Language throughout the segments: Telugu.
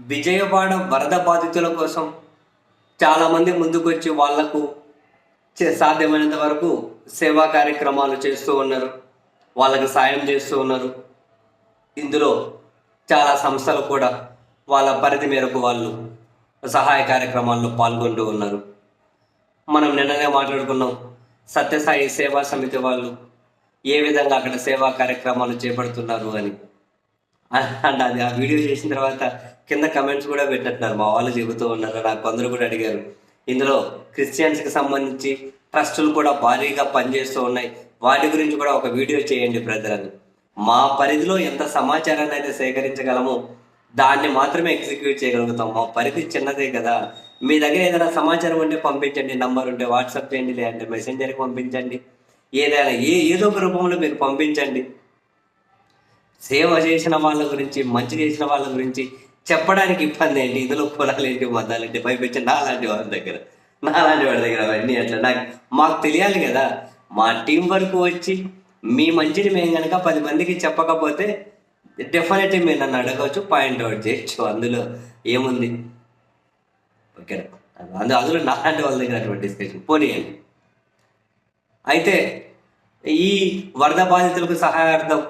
విజయవాడ వరద బాధితుల కోసం చాలామంది ముందుకొచ్చి వాళ్ళకు చే- సాధ్యమైనంత వరకు సేవా కార్యక్రమాలు చేస్తూ ఉన్నారు. వాళ్ళకి సాయం చేస్తూ ఉన్నారు. ఇందులో చాలా సంస్థలు కూడా వాళ్ళ పరిధి మేరకు వాళ్ళు సహాయ కార్యక్రమాల్లో పాల్గొంటూ ఉన్నారు. మనం నిన్ననే మాట్లాడుకున్నాం సత్యసాయి సేవా సమితి వాళ్ళు ఏ విధంగా అక్కడ సేవా కార్యక్రమాలు చేపడుతున్నారు అని. అండ్ అది ఆ వీడియో చేసిన తర్వాత కింద కమెంట్స్ కూడా పెట్టినట్టున్నారు. మా వాళ్ళు చెబుతూ ఉన్నారు. నాకు కొందరు కూడా అడిగారు. ఇందులో క్రిస్టియన్స్కి సంబంధించి ట్రస్టులు కూడా భారీగా పనిచేస్తూ ఉన్నాయి. వాటి గురించి కూడా ఒక వీడియో చేయండి బ్రదర్ అని. మా పరిధిలో ఎంత సమాచారాన్ని అయితే సేకరించగలమో దాన్ని మాత్రమే ఎగ్జిక్యూట్ చేయగలుగుతాం. మా పరిధి చిన్నదే కదా. మీ దగ్గర ఏదైనా సమాచారం ఉంటే పంపించండి. నంబర్ ఉంటే వాట్సాప్ చేయండి లేదంటే మెసెంజర్కి పంపించండి. ఏదైనా ఏ ఏదో ఒక రూపంలో మీరు పంపించండి. సేవ చేసిన వాళ్ళ గురించి మంచి చేసిన వాళ్ళ గురించి చెప్పడానికి ఇబ్బంది ఏంటి? ఇందులో కులాలు ఏంటి మద్దాలంటే పైపించి నా లాంటి వాళ్ళ దగ్గర. నా లాంటి వాళ్ళ దగ్గర అవన్నీ అట్లా నాకు మాకు తెలియాలి కదా. మా టీం వరకు వచ్చి మీ మంచిని మేము కనుక పది మందికి చెప్పకపోతే డెఫినెట్లీ మీరు నన్ను అడగవచ్చు పాయింట్ అవుట్ చేయొచ్చు. అందులో ఏముంది? ఓకే. అందు అందులో నాలాంటి వాళ్ళ దగ్గర అటువంటి డిస్కషన్ పోనీయండి. అయితే ఈ వరద బాధితులకు సహాయార్థం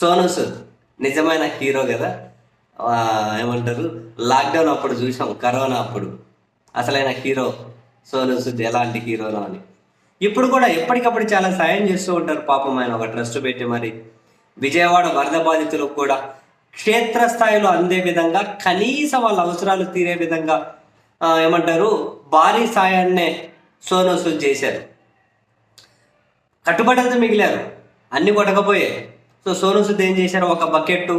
సోను సూద్ నిజమైన హీరో కదా? ఏమంటారు? లాక్డౌన్ అప్పుడు చూసాం కరోనా అప్పుడు. అసలైన హీరో సోను సూద్ ఎలాంటి హీరోనో అని. ఇప్పుడు కూడా ఎప్పటికప్పుడు చాలా సాయం చేస్తూ ఉంటారు పాపం ఆయన ఒక ట్రస్ట్ పెట్టి మరి. విజయవాడ వరద బాధితులకు కూడా క్షేత్రస్థాయిలో అందే విధంగా కనీసం వాళ్ళ అవసరాలు తీరే విధంగా ఏమంటారు? భారీ సాయాన్నే సోను సూద్ చేశారు. కట్టుబడంతో మిగిలారు. అన్ని కొట్టకపోయాయి. సో సోను సుద్ ఏం చేశారు? ఒక బకెట్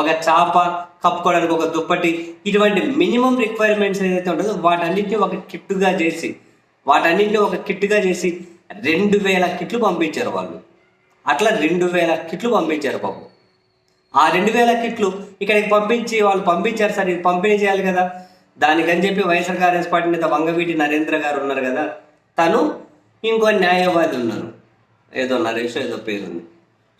ఒక చాప కప్పుకోవడానికి ఒక దుప్పటి ఇటువంటి మినిమం రిక్వైర్మెంట్స్ ఏదైతే ఉంటుందో వాటన్నిటిని ఒక కిట్టుగా చేసి వాటన్నిటిని ఒక కిట్టుగా చేసి రెండు వేల కిట్లు పంపించారు వాళ్ళు. అట్లా రెండు వేల కిట్లు పంపించారు పాపం ఆ రెండు వేల కిట్లు ఇక్కడికి పంపించి వాళ్ళు పంపించారు సార్ ఇది పంపిణీ చేయాలి కదా. దానికని చెప్పి వైఎస్ఆర్ కాంగ్రెస్ పార్టీ నేత వంగవీటి నరేంద్ర గారు ఉన్నారు కదా. తను ఇంకో న్యాయవాది ఉన్నారు. ఏదో నరేష్ ఏదో పేరు ఉంది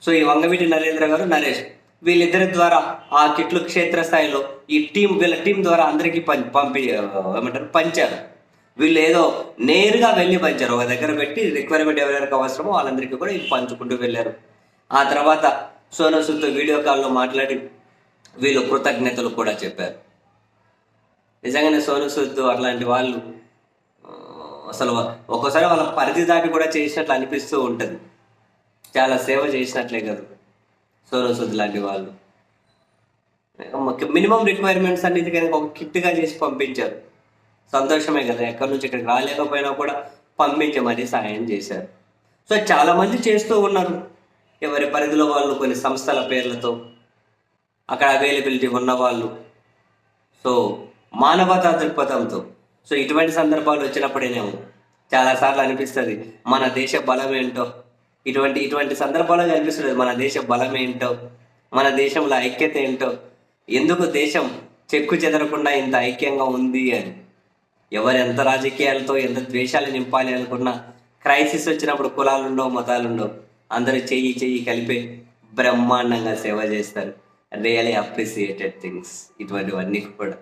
సో ఈ వంగవీటి నరేంద్ర గారు నరేష్ వీళ్ళిద్దరి ద్వారా ఆ కిట్లు క్షేత్రస్థాయిలో ఈ టీం వీళ్ళ టీం ద్వారా అందరికీ పం పంపి ఏమంటారు పంచారు. వీళ్ళు ఏదో నేరుగా వెళ్ళి పంచారు. ఒక దగ్గర పెట్టి రిక్వైర్మెంట్ ఎవరెవరికి అవసరమో వాళ్ళందరికీ కూడా ఇది పంచుకుంటూ వెళ్ళారు. ఆ తర్వాత సోను సూద్తో వీడియో కాల్లో మాట్లాడి వీళ్ళు కృతజ్ఞతలు కూడా చెప్పారు. నిజంగానే సోను సూద్ అట్లాంటి వాళ్ళు అసలు ఒక్కోసారి వాళ్ళ పరిధి దాటి కూడా చేసినట్లు అనిపిస్తూ ఉంటుంది. చాలా సేవ చేసినట్లే కదా. సోను లాంటి వాళ్ళు. మినిమం రిక్వైర్మెంట్స్ అనేది కనుక ఒక కిట్గా చేసి పంపించారు. సంతోషమే కదా ఎక్కడి నుంచి ఇక్కడికి రాలేకపోయినా కూడా పంపించమని మరీ సాయం చేశారు. సో చాలామంది చేస్తూ ఉన్నారు. ఎవరి పరిధిలో వాళ్ళు కొన్ని సంస్థల పేర్లతో అక్కడ అవైలబిలిటీ ఉన్న వాళ్ళు. సో మానవతా దృక్పథంతో సో ఇటువంటి సందర్భాలు వచ్చినప్పుడేనేమో చాలాసార్లు అనిపిస్తుంది మన దేశ బలం ఏంటో ఇటువంటి ఇటువంటి సందర్భాల్లో అనిపిస్తుంది మన దేశ బలం ఏంటో మన దేశంలో ఐక్యత ఏంటో ఎందుకు దేశం చెక్కు చెదరకుండా ఇంత ఐక్యంగా ఉంది అని? ఎవరు ఎంత రాజకీయాలతో ఎంత ద్వేషాలు నింపాలి అనుకున్నా క్రైసిస్ వచ్చినప్పుడు కులాలుండో మతాలుండో మతాలు ఉండవు అందరూ చెయ్యి చెయ్యి కలిపి బ్రహ్మాండంగా సేవ చేస్తారు. రియలీ అప్రిసియేటెడ్ థింగ్స్ ఇటువంటివన్నీ కూడా.